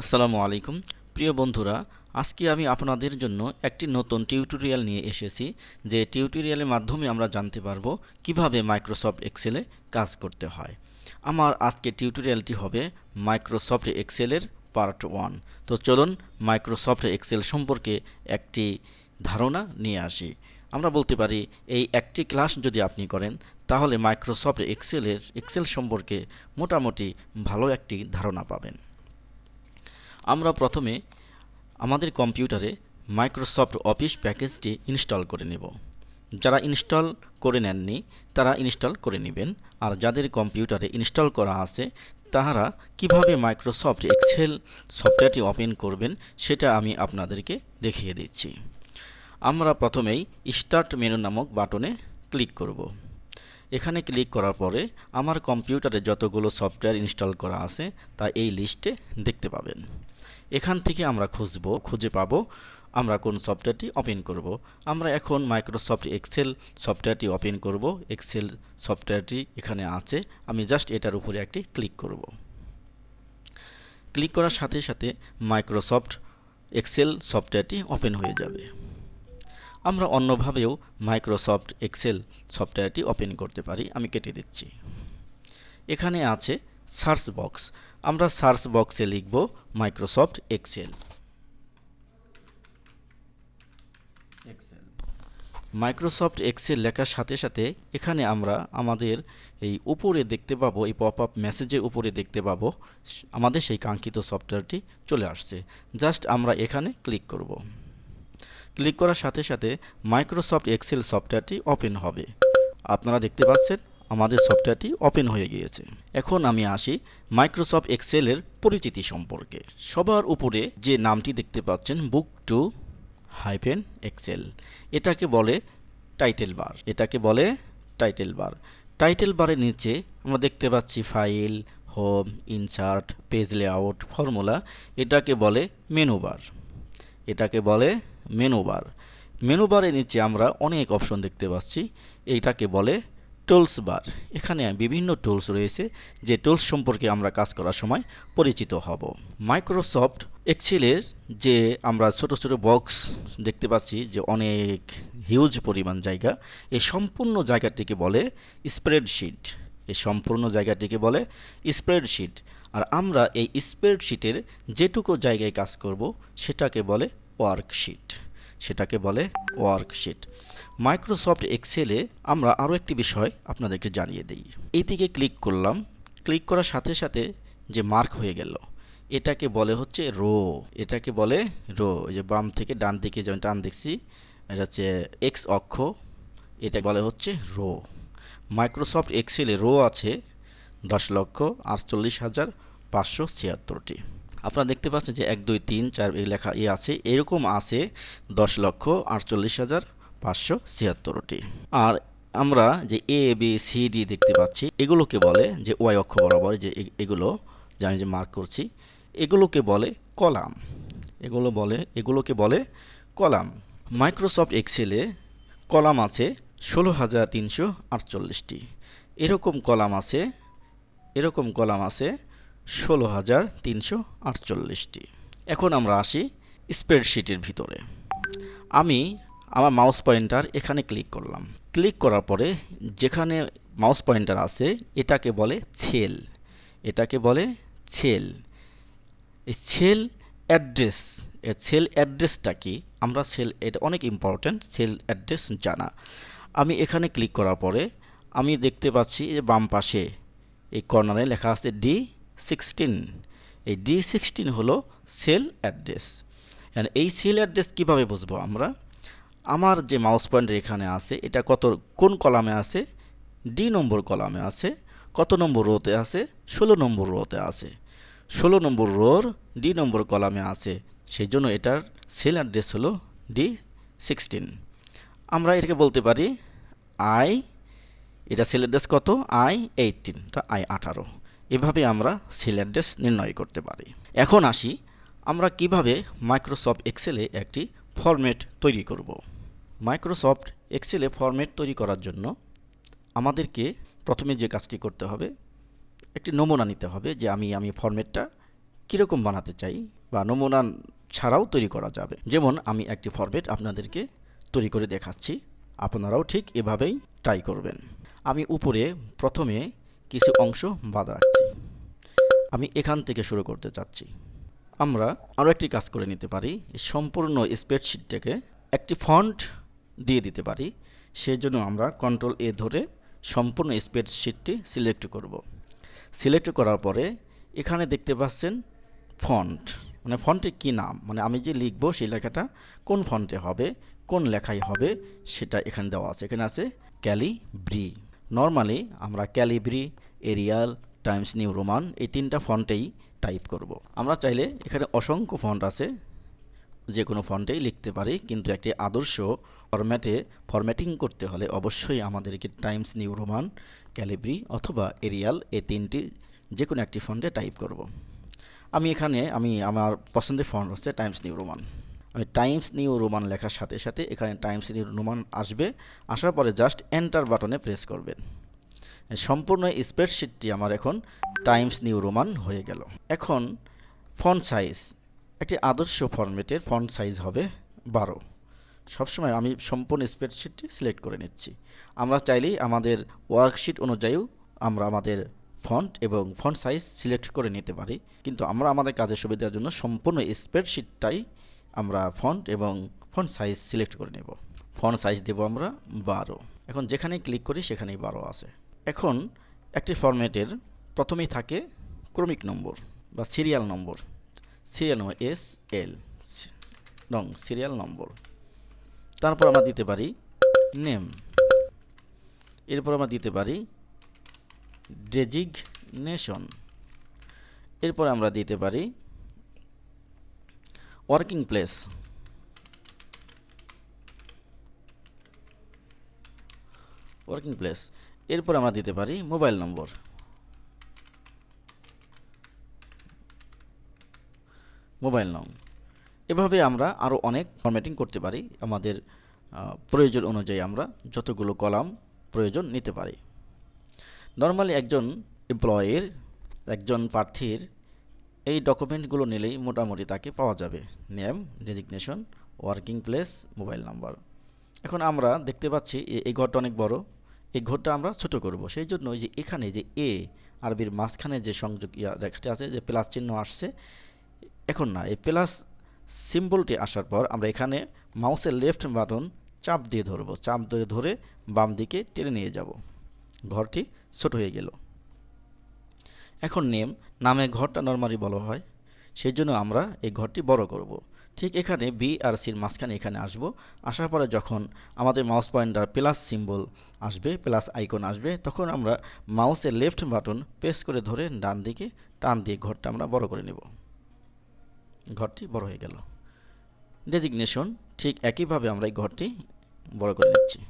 আসসালামু আলাইকুম। প্রিয় বন্ধুরা, আজকে আমি আপনাদের জন্য একটি নতুন টিউটোরিয়াল নিয়ে এসেছি, যে টিউটোরিয়ালের মাধ্যমে আমরা জানতে পারব কীভাবে মাইক্রোসফট এক্সেলে কাজ করতে হয়। আমার আজকে টিউটোরিয়ালটি হবে মাইক্রোসফট এক্সেলের পার্ট ওয়ান। তো চলুন মাইক্রোসফট এক্সেল সম্পর্কে একটি ধারণা নিয়ে আসি। আমরা বলতে পারি, এই একটি ক্লাস যদি আপনি করেন, তাহলে মাইক্রোসফট এক্সেলের, এক্সেল সম্পর্কে মোটামুটি ভালো একটি ধারণা পাবেন। আমরা প্রথমে আমাদের কম্পিউটারে মাইক্রোসফট অফিস প্যাকেজটি ইনস্টল করে নেব। যারা ইনস্টল করে নেননি, তারা ইনস্টল করে নেবেন। আর যাদের কম্পিউটারে ইনস্টল করা আছে, তাহারা কীভাবে মাইক্রোসফট এক্সেল সফটওয়্যারটি ওপেন করবেন, সেটা আমি আপনাদেরকে দেখিয়ে দিচ্ছি। আমরা প্রথমেই স্টার্ট মেনু নামক বাটনে ক্লিক করব। এখানে ক্লিক করার পরে আমার কম্পিউটারে যতগুলো সফটওয়্যার ইনস্টল করা আছে, তা এই লিস্টে দেখতে পাবেন। এখান থেকে আমরা খুঁজব, খুঁজে পাবো, আমরা কোন সফটওয়্যারটি ওপেন করব। আমরা এখন মাইক্রোসফট এক্সেল সফটওয়্যারটি ওপেন করব। এক্সেল সফটওয়্যারটি এখানে আছে। আমি জাস্ট এটার উপরে একটি ক্লিক করব। ক্লিক করার সাথে সাথে মাইক্রোসফট এক্সেল সফটওয়্যারটি ওপেন হয়ে যাবে। আমরা অন্যভাবেও মাইক্রোসফট এক্সেল সফটওয়্যারটি ওপেন করতে পারি। আমি কেটে দিচ্ছি। এখানে আছে সার্চ বক্স। আমরা সার্চ বক্সে লিখব মাইক্রোসফট এক্সেল। মাইক্রোসফট এক্সেল লেখার সাথে সাথে এখানে আমরা আমাদের এই উপরে দেখতে পাবো, এই পপ আপ মেসেজের উপরে দেখতে পাবো, আমাদের সেই কাঙ্ক্ষিত সফটওয়্যারটি চলে আসছে। জাস্ট আমরা এখানে ক্লিক করব। ক্লিক করার সাথে সাথে মাইক্রোসফট এক্সেল সফটওয়্যারটি ওপেন হবে। আপনারা দেখতে পাচ্ছেন আমাদের সফটওয়্যারটি ওপেন হয়ে গিয়েছে। এখন আমি আসি মাইক্রোসফট এক্সেলের পরিচিতি সম্পর্কে। সবার উপরে যে নামটি দেখতে পাচ্ছেন বুক টু হাইফেন এক্সেল এটাকে বলে টাইটেল বার এটাকে বলে টাইটেল বার টাইটেল বারের নিচে আমরা দেখতে পাচ্ছি file home insert page layout formula এটাকে বলে মেনু বার এটাকে বলে মেনু বার মেনু বারের নিচে আমরা অনেক অপশন দেখতে পাচ্ছি, এইটাকে বলে টুলস বার। এখানে বিভিন্ন টুলস রয়েছে যে টুলস সম্পর্কে আমরা কাজ করার সময় পরিচিত হব। মাইক্রোসফট এক্সেলের যে আমরা ছোট ছোট বক্স দেখতে পাচ্ছি যে অনেক হিউজ পরিমাণ জায়গা এই সম্পূর্ণ জায়গাটিকে বলে স্প্রেডশিট। এই সম্পূর্ণ জায়গাটিকে বলে স্প্রেডশিট। আর আমরা এই স্প্রেডশিটের যেটুকু জায়গায় কাজ করব, সেটাকে বলে ওয়ার্কশিট। সেটাকে বলে ওয়ার্কশিট মাইক্রোসফট এক্সেলে আমরা আরও একটি বিষয় আপনাদেরকে জানিয়ে দিই। এই দিকে ক্লিক করলাম। ক্লিক করার সাথে সাথে যে মার্ক হয়ে গেল, এটাকে বলে হচ্ছে রো এটাকে বলে রো এই যে বাম থেকে ডান দিকে যেমন টান দেখছি, এটা হচ্ছে এক্স অক্ষ। এটা বলে হচ্ছে রো মাইক্রোসফট এক্সেলে রো আছে দশ লক্ষ আটচল্লিশ হাজার পাঁচশো ছিয়াত্তরটি। আপনারা দেখতে পাচ্ছেন যে এক, দুই, তিন, চার এই লেখা এ আছে। এরকম আছে দশ লক্ষ আটচল্লিশ হাজার পাঁচশো ছিয়াত্তরটি। আর আমরা যে এ, বি সি ডি দেখতে পাচ্ছি, এগুলোকে বলে যে ওয়াই অক্ষ বরাবর যে এগুলো যে আমি যে মার্ক করছি, এগুলোকে বলে কলাম। এগুলো বলে, এগুলোকে বলে কলাম। মাইক্রোসফট এক্সেলে কলাম আছে ষোলো হাজার তিনশো আটচল্লিশটি। এরকম কলাম আছে, এরকম কলাম আছে ষোলো হাজার তিনশো আটচল্লিশটি। এখন আমরা আসি স্প্রেডশিটের ভিতরে। আমি আমার মাউস পয়েন্টার এখানে ক্লিক করলাম। ক্লিক করার পরে যেখানে মাউস পয়েন্টার আছে, এটাকে বলে ছেল। এটাকে বলে ছেল। এই সেল অ্যাড্রেস সেল অ্যাড্রেসটা কি? আমরা সেল এটা অনেক ইম্পর্ট্যান্ট সেল অ্যাড্রেস জানা। আমি এখানে ক্লিক করার পরে আমি দেখতে পাচ্ছি যে বাম পাশে এই কর্নারে লেখা আছে ডি সিক্সটিন এই ডি সিক্সটিন হলো সেল অ্যাড্রেস এই সেল অ্যাড্রেস কীভাবে বুঝব আমরা? আমার যে মাউস পয়েন্টার এখানে আছে, এটা কত, কোন কলামে আছে? ডি নম্বর কলামে আছে। কত নম্বর রোতে আছে? ষোলো নম্বর রোতে আছে। ষোলো নম্বর রোর ডি নম্বর কলামে আছে। সেই জন্য এটার সেল অ্যাড্রেস হলো ডি সিক্সটিন আমরা এটাকে বলতে পারি আই এটা সেল অ্যাড্রেস কত? আই এইটিন তা আই আঠারো। এভাবে আমরা সেল অ্যাড্রেস নির্ণয় করতে পারি। এখন আসি, আমরা কীভাবে মাইক্রোসফট এক্সেলে একটি ফরম্যাট তৈরি করব। মাইক্রোসফট এক্সেলে ফরম্যাট তৈরি করার জন্য আমাদেরকে প্রথমে যে কাজটি করতে হবে, একটি নমুনা নিতে হবে যে আমি আমি ফরম্যাটটা কীরকম বানাতে চাই বা নমুনা ছাড়াও তৈরি করা যাবে। যেমন আমি একটি ফরম্যাট আপনাদেরকে তৈরি করে দেখাচ্ছি, আপনারাও ঠিক এভাবেই ট্রাই করবেন। আমি উপরে প্রথমে কিছু অংশ বাদ রাখছি। আমি এখান থেকে শুরু করতে চাচ্ছি। আমরা আরও একটি কাজ করে নিতে পারি। সম্পূর্ণ স্প্রেডশিটটাকে একটি ফন্ট দিয়ে দিতে পারি। সেজন্য আমরা কন্ট্রোল এ ধরে সম্পূর্ণ স্প্রেডশিটটি সিলেক্ট করব। সিলেক্ট করার পরে এখানে দেখতে পাচ্ছেন ফন্ট মানে ফন্টের কী নাম? মানে আমি যে লিখব সেই লেখাটা কোন ফন্টে হবে? কোন লেখায় হবে? সেটা এখানে দেওয়া আছে। এখানে আছে ক্যালিব্রি নর্মালি আমরা Calibri Arial Times New Roman এই তিনটা ফন্টেই টাইপ করব। আমরা চাইলে এখানে অসংখ্য ফন্ট আছে যে কোনো ফন্টেই লিখতে পারি, কিন্তু একটি আদর্শ ফরম্যাটে ফরম্যাটিং করতে হলে অবশ্যই আমাদেরকে টাইমস নিউ রোমান ক্যালিব্রি অথবা এরিয়াল এই তিনটি যে কোনো একটি ফন্টে টাইপ করব। আমি এখানে, আমি আমার পছন্দের ফন্ট হচ্ছে টাইমস নিউ রোমান আমি টাইমস নিউ রোমান লেখার সাথে সাথে এখানে টাইমস নিউ রোমান আসবে, আসার পরে জাস্ট এন্টার বাটনে প্রেস করবেন সম্পূর্ণ স্প্রেডশিটটি আমার এখন টাইমস নিউ রোমান হয়ে গেল। এখন ফন্ট সাইজ, একটি আদর্শ ফরম্যাটের ফন্ট সাইজ হবে বারো। সবসময় আমি সম্পূর্ণ স্প্রেডশিটটি সিলেক্ট করে নিচ্ছি। আমরা চাইলেই আমাদের ওয়ার্কশিট অনুযায়ীও আমরা আমাদের ফন্ট এবং ফন্ট সাইজ সিলেক্ট করে নিতে পারি। কিন্তু আমরা আমাদের কাজের সুবিধার জন্য সম্পূর্ণ স্প্রেডশিটটাই আমরা ফন্ট এবং ফন্ট সাইজ সিলেক্ট করে নেব। ফন্ট সাইজ দেব আমরা বারো। এখন যেখানেই ক্লিক করি সেখানেই বারো আছে। এখন একটি ফরম্যাটের প্রথমেই থাকে ক্রমিক নম্বর বা serial number. Serial number S, L নং সিরিয়াল নম্বর। তারপর আমরা দিতে পারি নেম। এরপর আমরা দিতে পারি ডেজিগনেশন। এরপর আমরা দিতে পারি ওয়ার্কিং প্লেস। Working place. এরপর আমরা দিতে পারি মোবাইল নম্বর। মোবাইল নং। এভাবে আমরা আরও অনেক ফরম্যাটিং করতে পারি। আমাদের প্রয়োজন অনুযায়ী আমরা যতগুলো কলাম প্রয়োজন নিতে পারি। নর্মালি একজন এমপ্লয়ের, একজন প্রার্থীর এই ডকুমেন্টগুলো নিলেই মোটামুটি তাকে পাওয়া যাবে। Name, designation, working place, mobile number. এখন আমরা দেখতে পাচ্ছি এই ঘরটা অনেক বড়। এই ঘরটা আমরা ছোট করব। সেই জন্য যে এখানে যে এ, আরবির মাঝখানে যে সংযোগ ইয়া রেখাটি আছে, যে প্লাস চিহ্ন আসছে, এখন না, এই প্লাস সিম্বলটি আসার পর আমরা এখানে মাউসের লেফট বাটন চাপ দিয়ে ধরব। চাপ ধরে ধরে বাম দিকে টেনে নিয়ে যাব। ঘরটি ছোট হয়ে গেল। এখন নেম, নামে ঘরটা নর্মালি বলা হয়। সেই জন্য আমরা এই ঘরটি বড় করব। ঠিক এখানে বি আর সির মাঝখানে এখানে আসব। আসার পরে যখন আমাদের মাউস পয়েন্টার প্লাস সিম্বল আসবে প্লাস আইকন আসবে, তখন আমরা মাউসের লেফট বাটন প্রেস করে ধরে ডান দিকে, টান দিয়ে ঘরটা আমরা বড় করে নেব। ঘরটি বড় হয়ে গেল। ডেজিগনেশন ঠিক একইভাবে আমরা এই ঘরটি বড় করে নিচ্ছি।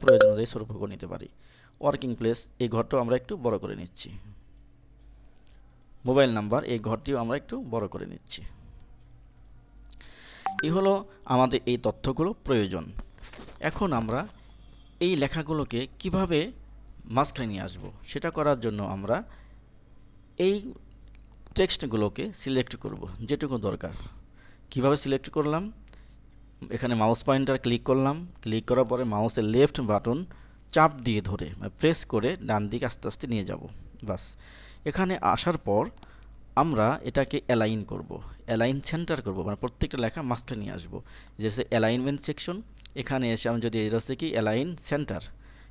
প্রয়োজন অনুযায়ী স্বরূপ করে নিতে পারি। ওয়ার্কিং প্লেস এই ঘরটাও আমরা একটু বড় করে নিচ্ছি। মোবাইল নাম্বার, এই ঘরটিও আমরা একটু বড় করে নিচ্ছি। এই হলো আমাদের এই তথ্যগুলো প্রয়োজন। এখন আমরা এই লেখাগুলোকে কীভাবে মাঝখানে নিয়ে আসব, সেটা করার জন্য আমরা এই টেক্সটগুলোকে সিলেক্ট করব, যেটুকু দরকার। কীভাবে সিলেক্ট করলাম? এখানে মাউস পয়েন্টার ক্লিক করলাম। ক্লিক করার পরে মাউসের লেফট বাটন চাপ দিয়ে ধরে প্রেস করে ডান দিকে আস্তে আস্তে নিয়ে যাব। বাস এখানে আসার পর আমরা এটাকে অ্যালাইন করব অ্যালাইন সেন্টার করব মানে প্রত্যেকটা লেখা মাঝখানে নিয়ে আসব। যে অ্যালাইনমেন্ট সেকশন এখানে এসে আমি যদি এটা হচ্ছে কি অ্যালাইন সেন্টার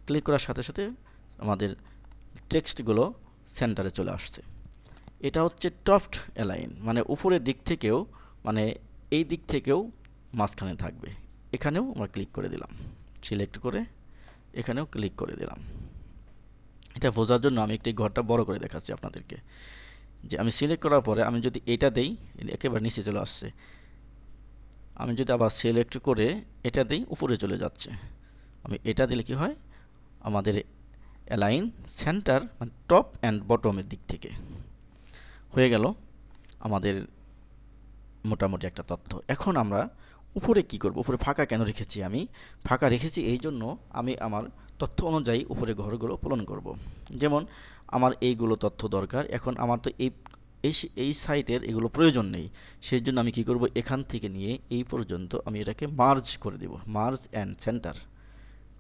ক্লিক করার সাথে সাথে আমাদের টেক্সটগুলো সেন্টারে চলে আসছে। এটা হচ্ছে টফট অ্যালাইন মানে উপরের দিক থেকেও মানে এই দিক থেকেও মাঝখানে থাকবে। এখানেও আমরা ক্লিক করে দিলাম। সিলেক্ট করে এখানেও ক্লিক করে দিলাম। এটা বোঝার জন্য আমি একটি ঘরটা বড় করে দেখাচ্ছি আপনাদেরকে। যে আমি সিলেক্ট করার পরে আমি যদি এটা দেই, একেবারে নিচে চলে আসছে। আমি যদি আবার সিলেক্ট করে এটা দিই, উপরে চলে যাচ্ছে। আমি এটা দিলে কি হয়? আমাদের অ্যালাইন সেন্টার মানে টপ অ্যান্ড বটমের দিক থেকে হয়ে গেল আমাদের মোটামুটি একটা তথ্য। এখন আমরা উপরে কি করব? উপরে ফাঁকা কেন রেখেছি আমি? ফাঁকা রেখেছি এই জন্য আমি আমার তথ্য অনুযায়ী উপরে ঘরগুলো পূরণ করব। যেমন, আমার এইগুলো তথ্য দরকার, এখন আমার তো এই এই সাইটের এগুলো প্রয়োজন নেই। সেই জন্য আমি কি করব? এখান থেকে নিয়ে এই পর্যন্ত আমি এটাকে মার্জ করে দেব, মার্জ অ্যান্ড সেন্টার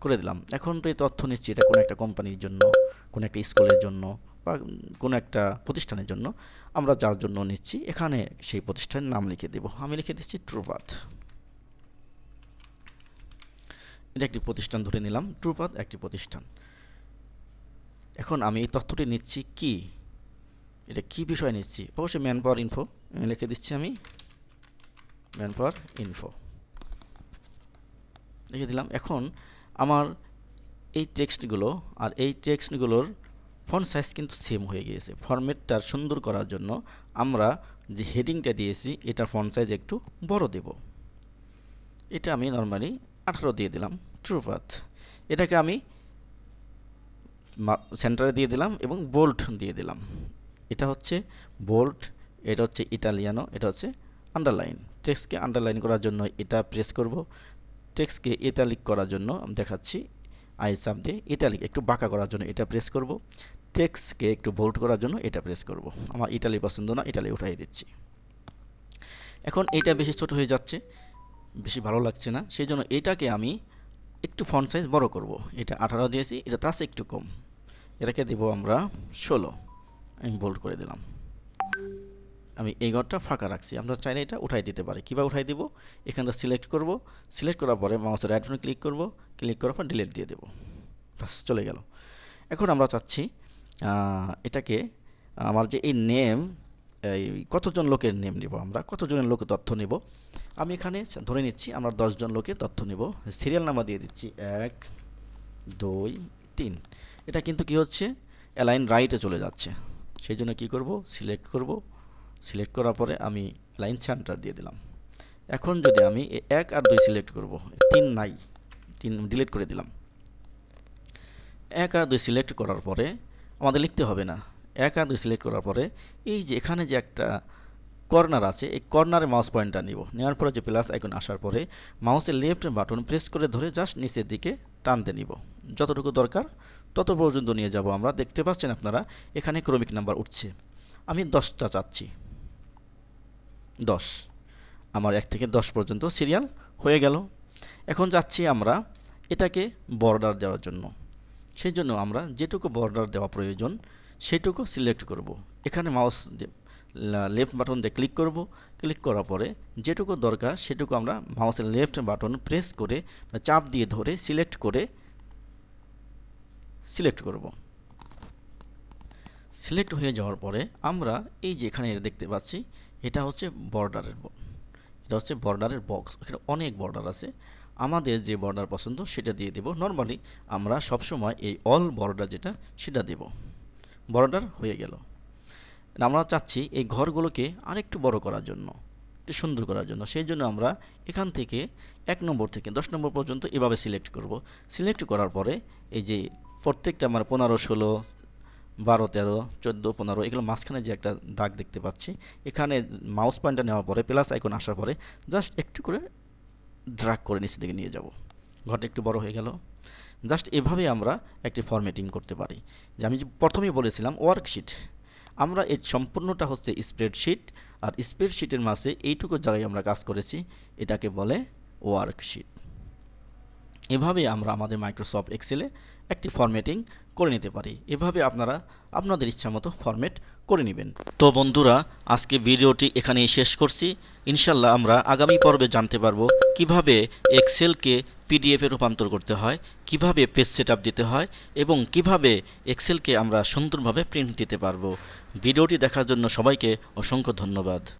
করে দিলাম। এখন তো এই তথ্য নিচ্ছি, এটা কোনো একটা কোম্পানির জন্য, কোনো একটা স্কুলের জন্য বা কোনো একটা প্রতিষ্ঠানের জন্য। আমরা যার জন্য নিচ্ছি, এখানে সেই প্রতিষ্ঠানের নাম লিখে দেব। আমি লিখে দিচ্ছি ট্রুপাথ এটা একটি প্রতিষ্ঠান ধরে নিলাম ট্রুপাথ একটি প্রতিষ্ঠান। এখন আমি এই তথ্যটি নিচ্ছি কি? এটা কি বিষয় নিচ্ছি? অবশ্যই ম্যান পাওয়ার ইনফো লিখে দিচ্ছি আমি। Man power info. লিখে দিলাম, এখন আমার এই টেক্সটগুলো আর এই টেক্সটগুলোর ফন্ট সাইজ কিন্তু সেম হয়ে গিয়েছে। ফরম্যাটটা সুন্দর করার জন্য আমরা যে হেডিংটা দিয়েছি এটা ফন্ট সাইজ একটু বড় দেব। এটা আমি নর্মালি আঠারো দিয়ে দিলাম। ট্রুপাথ এটাকে আমি সেন্টারে দিয়ে দিলাম এবং বোল্ট দিয়ে দিলাম। এটা হচ্ছে বোল্ট এটা হচ্ছে ইটালিয়ানো, এটা হচ্ছে আন্ডারলাইন টেক্সটকে আন্ডারলাইন করার জন্য এটা প্রেস করব। টেক্সটকে ইটালিক করার জন্য আমি দেখাচ্ছি। আই চাপ দিয়ে ইটালিক একটু বাঁকা করার জন্য এটা প্রেস করব। টেক্সটকে একটু বোল্ট করার জন্য এটা প্রেস করব। আমার ইটালি পছন্দ না, ইটালি উঠাই দিচ্ছি। এখন এটা বেশি ছোট হয়ে যাচ্ছে। বেশি ভালো লাগছে না। সেই জন্য এটাকে আমি একটু ফন্ট সাইজ বড় করব। এটা আঠারো দিয়েছি, এটা তার একটু কম। এটাকে দেব আমরা ষোলো। আমি বোল্ড করে দিলাম। আমি এই ঘরটা ফাঁকা রাখছি। আমরা চাইলে এটা উঠাই দিতে পারি। কীভাবে উঠাই দিব? থেকে সিলেক্ট করব। সিলেক্ট করার পরে মাউসের রাইট বাটনে ক্লিক করব। ক্লিক করার পর ডিলিট দিয়ে দেব। বাস চলে গেল। এখন আমরা চাচ্ছি এটাকে আমার যে এই নেম এই কতজন লোকের নেম নেব আমরা? কতজনের লোকের তথ্য নেব? আমি এখানে ধরে নিচ্ছি, আমরা দশজন লোকের তথ্য নেব। সিরিয়াল নাম্বার দিয়ে দিচ্ছি। এক, দুই, তিন। এটা কিন্তু কি হচ্ছে? অ্যালাইন রাইটে চলে যাচ্ছে। সেই জন্য কী করব? সিলেক্ট করব। সিলেক্ট করার পরে আমি লাইন সেন্টার দিয়ে দিলাম। এখন যদি আমি এক আর দুই সিলেক্ট করব, তিন নাই, তিন ডিলিট করে দিলাম। এক আর দুই সিলেক্ট করার পরে আমাদের লিখতে হবে না। এক আর সিলেক্ট করার পরে এই যে এখানে যে একটা কর্নার আছে, এই কর্নারে মাউস পয়েন্টটা নিব। নেওয়ার পরে যে প্লাস আইকন আসার পরে মাউসের লেফট বাটন প্রেস করে ধরে জাস্ট নিচের দিকে টানতে নিব। যতটুকু দরকার তত পর্যন্ত নিয়ে যাব আমরা। দেখতে পাচ্ছেন আপনারা, এখানে ক্রমিক নাম্বার উঠছে। আমি দশটা চাচ্ছি। দশ। আমার এক থেকে দশ পর্যন্ত সিরিয়াল হয়ে গেল। এখন যাচ্ছি আমরা এটাকে বর্ডার দেওয়ার জন্য। সেই জন্য আমরা যেটুকু বর্ডার দেওয়া প্রয়োজন সেটুকু সিলেক্ট করব। এখানে মাউস লেফট বাটন দিয়ে ক্লিক করব। ক্লিক করার পরে যেটুকু দরকার সেটুকু আমরা মাউসের লেফট বাটন প্রেস করে চাপ দিয়ে ধরে সিলেক্ট করে সিলেক্ট করব। সিলেক্ট হয়ে যাওয়ার পরে আমরা এই যে এখানে দেখতে পাচ্ছি, এটা হচ্ছে বর্ডারের এটা হচ্ছে বর্ডারের বক্স। এখানে অনেক বর্ডার আছে। আমাদের যে বর্ডার পছন্দ সেটা দিয়ে দেব। নর্মালি আমরা সবসময় এই অল বর্ডার যেটা সেটা দেব। বর্ডার হয়ে গেল। আমরা চাচ্ছি এই ঘরগুলোকে আরেকটু বড় করার জন্য, একটু সুন্দর করার জন্য। সেই জন্য আমরা এখান থেকে এক নম্বর থেকে দশ নম্বর পর্যন্ত এভাবে সিলেক্ট করব। সিলেক্ট করার পরে এই যে প্রত্যেকটা আমার পনেরো, ষোলো, বারো, তেরো, চোদ্দ, পনেরো এগুলো মাঝখানে যে একটা দাগ দেখতে পাচ্ছি, এখানে মাউস পয়েন্টটা নেওয়ার পরে প্লাস আইকন আসার পরে জাস্ট একটু করে ড্রাগ করে নিচে দিকে নিয়ে যাব। ঘরটা একটু বড় হয়ে গেল। জাস্ট এভাবে আমরা একটি ফরম্যাটিং করতে পারি। যে আমি প্রথমেই বলেছিলাম ওয়ার্কশিট। আমরা এর সম্পূর্ণটা হচ্ছে স্প্রেডশিট আর স্প্রেডশিটের মাঝে এইটুকু জায়গায় আমরা কাজ করেছি, এটাকে বলে ওয়ার্কশিট। এভাবে আমরা আমাদের মাইক্রোসফট এক্সেলে একটি ফরম্যাটিং করে নিতে পারি। এভাবে আপনারা আপনাদের ইচ্ছামতো ফরম্যাট করে নেবেন। তো বন্ধুরা, আজকে ভিডিওটি এখানেই শেষ করছি। ইনশাল্লাহ আমরা আগামী পর্বে জানতে পারব কীভাবে এক্সেলকে পিডিএফে রূপান্তর করতে হয়, কীভাবে পেজ সেট দিতে হয় এবং কীভাবে এক্সেলকে আমরা সুন্দরভাবে প্রিন্ট দিতে পারব। ভিডিওটি দেখার জন্য সবাইকে অসংখ্য ধন্যবাদ।